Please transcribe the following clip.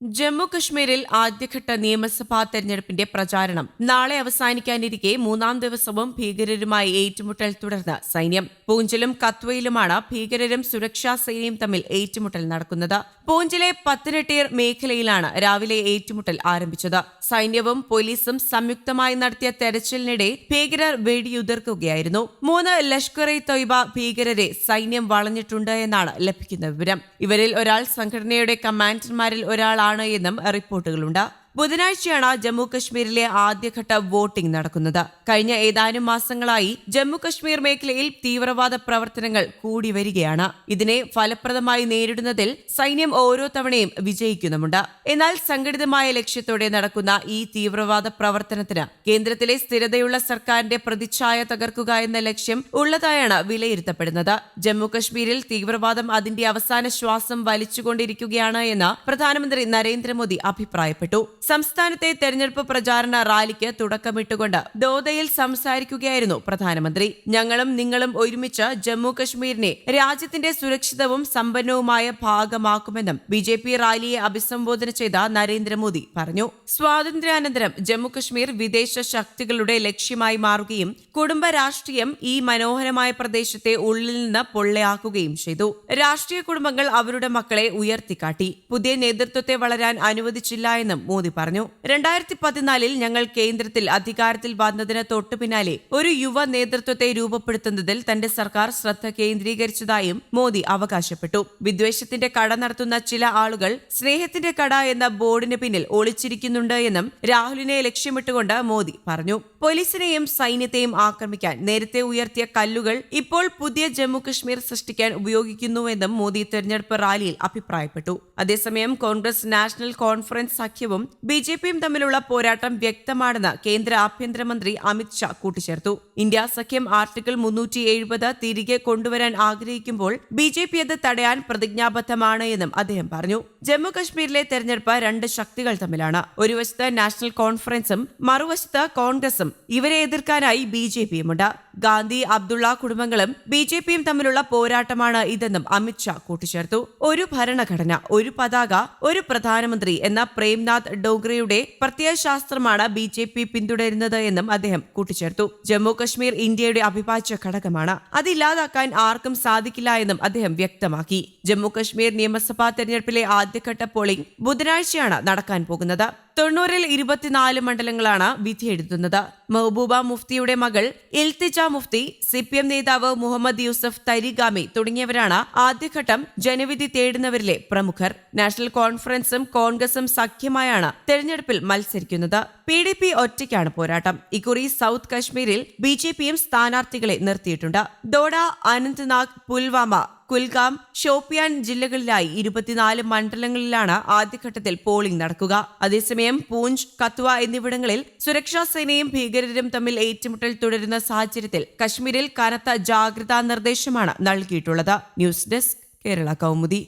ജമ്മു കശ്മീരിൽ ആദ്യഘട്ട നിയമസഭാ തെരഞ്ഞെടുപ്പിന്റെ പ്രചാരണം. നാളെ അവസാനിക്കാനിരിക്കെ മൂന്നാം ദിവസവും ഭീകരരുമായി ഏറ്റുമുട്ടൽ തുടർന്ന് സൈന്യം. പൂഞ്ചിലും കത്വയിലുമാണ് ഭീകരരും സുരക്ഷാ സേനയും തമ്മിൽ ഏറ്റുമുട്ടൽ നടക്കുന്നത്. പൂഞ്ചിലെ പത്തനട്ടിയർ മേഖലയിലാണ് രാവിലെ ഏറ്റുമുട്ടൽ ആരംഭിച്ചത്. സൈന്യവും പോലീസും സംയുക്തമായി നടത്തിയ തെരച്ചിലിനിടെ ഭീകരർ വെടിയുതിർക്കുകയായിരുന്നു. മൂന്ന് ലഷ്കർ ഇ തൊയ്ബ ഭീകരരെ സൈന്യം വളഞ്ഞിട്ടുണ്ട് എന്നാണ് ലഭിക്കുന്ന വിവരം. ഇവരിൽ ഒരാൾ സംഘടനയുടെ കമാൻഡർമാരിൽ ഒരാളാണ്. എന്നും റിപ്പോർട്ടുകളുണ്ട്. ബുധനാഴ്ചയാണ് ജമ്മു കശ്മീരിലെ ആദ്യഘട്ട വോട്ടിംഗ് നടക്കുന്നത്. കഴിഞ്ഞ ഏതാനും മാസങ്ങളായി ജമ്മു കശ്മീർ മേഖലയിൽ തീവ്രവാദ പ്രവർത്തനങ്ങൾ കൂടി വരികയാണ്. ഇതിനെ ഫലപ്രദമായി നേരിടുന്നതിൽ സൈന്യം ഓരോ തവണയും വിജയിക്കുന്നുമുണ്ട്. എന്നാൽ സംഘടിതമായ ലക്ഷ്യത്തോടെ നടക്കുന്ന ഈ തീവ്രവാദ പ്രവർത്തനത്തിന് കേന്ദ്രത്തിലെ സ്ഥിരതയുള്ള സർക്കാരിന്റെ പ്രതിച്ഛായ തകർക്കുക എന്ന ലക്ഷ്യം ഉള്ളതായാണ് വിലയിരുത്തപ്പെടുന്നത്. ജമ്മു കശ്മീരിൽ തീവ്രവാദം അതിന്റെ അവസാന ശ്വാസം വലിച്ചുകൊണ്ടിരിക്കുകയാണ് എന്ന് പ്രധാനമന്ത്രി നരേന്ദ്രമോദി അഭിപ്രായപ്പെട്ടു. സംസ്ഥാനത്തെ തെരഞ്ഞെടുപ്പ് പ്രചാരണ റാലിക്ക് തുടക്കമിട്ടുകൊണ്ട് ദോദയിൽ സംസാരിക്കുകയായിരുന്നു പ്രധാനമന്ത്രി. ഞങ്ങളും നിങ്ങളും ഒരുമിച്ച് ജമ്മു കശ്മീരിനെ രാജ്യത്തിന്റെ സുരക്ഷിതവും സമ്പന്നവുമായ ഭാഗമാക്കുമെന്നും ബി ജെ പി റാലിയെ അഭിസംബോധന ചെയ്ത നരേന്ദ്രമോദി പറഞ്ഞു. സ്വാതന്ത്ര്യാനന്തരം ജമ്മു കശ്മീർ വിദേശ ശക്തികളുടെ ലക്ഷ്യമായി മാറുകയും കുടുംബ രാഷ്ട്രീയം ഈ മനോഹരമായ പ്രദേശത്തെ ഉള്ളിൽ നിന്ന് പൊള്ളയാക്കുകയും ചെയ്തു. രാഷ്ട്രീയ കുടുംബങ്ങൾ അവരുടെ മക്കളെ ഉയർത്തിക്കാട്ടി. പുതിയ നേതൃത്വത്തെ വളരാൻ അനുവദിച്ചില്ല എന്നും മോദി പറഞ്ഞു. രണ്ടായിരത്തി പതിനാലിൽ ഞങ്ങൾ കേന്ദ്രത്തിൽ അധികാരത്തിൽ വന്നതിന് തൊട്ടു പിന്നാലെ ഒരു യുവ നേതൃത്വത്തെ രൂപപ്പെടുത്തുന്നതിൽ തന്റെ സർക്കാർ ശ്രദ്ധ കേന്ദ്രീകരിച്ചതായും മോദി അവകാശപ്പെട്ടു. വിദ്വേഷത്തിന്റെ കട നടത്തുന്ന ചില ആളുകൾ സ്നേഹത്തിന്റെ കട എന്ന ബോർഡിന് പിന്നിൽ ഒളിച്ചിരിക്കുന്നുണ്ട് എന്നും രാഹുലിനെ ലക്ഷ്യമിട്ടുകൊണ്ട് മോദി പറഞ്ഞു. പോലീസിനെയും സൈന്യത്തെയും ആക്രമിക്കാൻ നേരത്തെ ഉയർത്തിയ കല്ലുകൾ ഇപ്പോൾ പുതിയ ജമ്മുകശ്മീർ സൃഷ്ടിക്കാൻ ഉപയോഗിക്കുന്നുവെന്നും മോദി തെരഞ്ഞെടുപ്പ് റാലിയിൽ അഭിപ്രായപ്പെട്ടു. അതേസമയം കോൺഗ്രസ് നാഷണൽ കോൺഫറൻസ് സഖ്യവും ബി ജെ പിയും തമ്മിലുള്ള പോരാട്ടം വ്യക്തമാണെന്ന് കേന്ദ്ര ആഭ്യന്തരമന്ത്രി അമിത് ഷാ കൂട്ടിച്ചേർത്തു. ഇന്ത്യ സഖ്യം ആർട്ടിക്കിൾ മുന്നൂറ്റി എഴുപത് തിരികെ കൊണ്ടുവരാൻ ആഗ്രഹിക്കുമ്പോൾ ബി ജെ പി അത് തടയാൻ പ്രതിജ്ഞാബദ്ധമാണ് എന്നും അദ്ദേഹം പറഞ്ഞു. ജമ്മുകശ്മീരിലെ തെരഞ്ഞെടുപ്പ് രണ്ട് ശക്തികൾ തമ്മിലാണ്. ഒരു വശത്ത് നാഷണൽ കോൺഫറൻസും മറുവശത്ത് കോൺഗ്രസും ഇവരെ എതിർക്കാനായി ബി ജെ പിയുമുണ്ട്. ഗാന്ധി അബ്ദുള്ള കുടുംബങ്ങളും ബി ജെ പിയും തമ്മിലുള്ള പോരാട്ടമാണ് ഇതെന്നും അമിത്ഷാ കൂട്ടിച്ചേർത്തു. ഒരു ഭരണഘടന ഒരു പതാക ഒരു പ്രധാനമന്ത്രി എന്ന പ്രേംനാഥ് ഡോഗ്രയുടെ പ്രത്യയശാസ്ത്രമാണ് ബി ജെ പി പിന്തുടരുന്നത് എന്നും അദ്ദേഹം കൂട്ടിച്ചേർത്തു. ജമ്മു കശ്മീർ ഇന്ത്യയുടെ അവിഭാജ്യ ഘടകമാണ്. അതില്ലാതാക്കാൻ ആർക്കും സാധിക്കില്ല എന്നും അദ്ദേഹം വ്യക്തമാക്കി. ജമ്മു കശ്മീർ നിയമസഭാ തെരഞ്ഞെടുപ്പിലെ ആദ്യഘട്ട പോളിംഗ് ബുധനാഴ്ചയാണ് നടക്കാൻ പോകുന്നത്. തൊണ്ണൂറിൽ ഇരുപത്തിനാല് മണ്ഡലങ്ങളാണ് വിധിയെഴുതുന്നത്. മെഹബൂബ മുഫ്തിയുടെ മകൾ Iltija Mufti C P M നേതാവ് മുഹമ്മദ് യൂസഫ് തരിഗാമി തുടങ്ങിയവരാണ് ആദ്യഘട്ടം ജനവിധി തേടുന്നവരിലെ പ്രമുഖർ. നാഷണൽ കോൺഫറൻസും കോൺഗ്രസും സഖ്യമായാണ് തെരഞ്ഞെടുപ്പിൽ മത്സരിക്കുന്നത്. പി ഡി പി ഒറ്റയ്ക്കാണ് പോരാട്ടം. ഇക്കുറി സൗത്ത് കശ്മീരിൽ ബി ജെ പിയും സ്ഥാനാർത്ഥികളെ നിർത്തിയിട്ടുണ്ട്. ഡോഡ അനന്ത്നാഗ് പുൽവാമ കുൽഗാം ഷോപ്പിയാൻ ജില്ലകളിലായി ഇരുപത്തിനാല് മണ്ഡലങ്ങളിലാണ് ആദ്യഘട്ടത്തിൽ പോളിംഗ് നടക്കുക. അതേസമയം പൂഞ്ച് കത്വ എന്നിവിടങ്ങളിൽ സുരക്ഷാ സേനയും ഭീകരരും തമ്മിൽ ഏറ്റുമുട്ടൽ തുടരുന്ന സാഹചര്യത്തിൽ കശ്മീരിൽ കനത്ത ജാഗ്രതാ നിർദ്ദേശമാണ് നൽകിയിട്ടുള്ളത്. News desk Kerala Kaumudi.